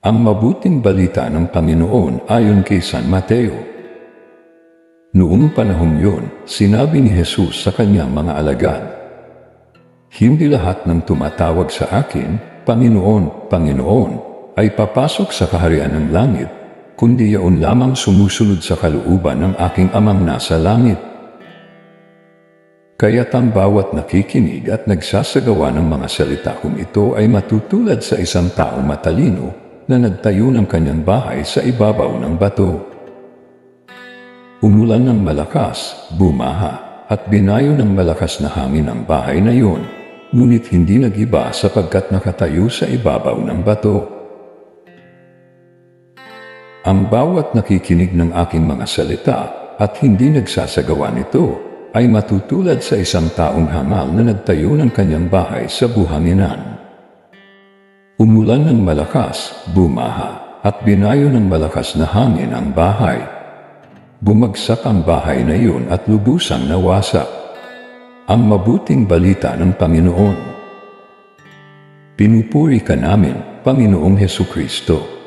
Ang mabuting balita ng Panginoon ayon kay San Mateo. Noong panahong yun, sinabi ni Jesus sa kanyang mga alagad, Hindi lahat ng tumatawag sa akin, Panginoon, Panginoon, ay papasok sa kaharian ng langit, kundi yaon lamang sumusunod sa kalooban ng aking amang nasa langit. Kaya't ang bawat nakikinig at nagsasagawa ng mga salita kong ito ay matutulad sa isang taong matalino na nagtayo ng kanyang bahay sa ibabaw ng bato. Umulan ng malakas, bumaha, at binayo ng malakas na hangin ang bahay na yun, ngunit hindi nagiba sapagkat nakatayo sa ibabaw ng bato. Ang bawat nakikinig ng aking mga salita at hindi nagsasagawa nito ay matutulad sa isang taong hangal na nagtayo ng kanyang bahay sa buhanginan. Umulan ng malakas, bumaha, at binayo ng malakas na hangin ang bahay. Bumagsak ang bahay na iyon at lubusang nawasak. Ang mabuting balita ng Panginoon. Pinupuri ka namin, Panginoong Heso Kristo.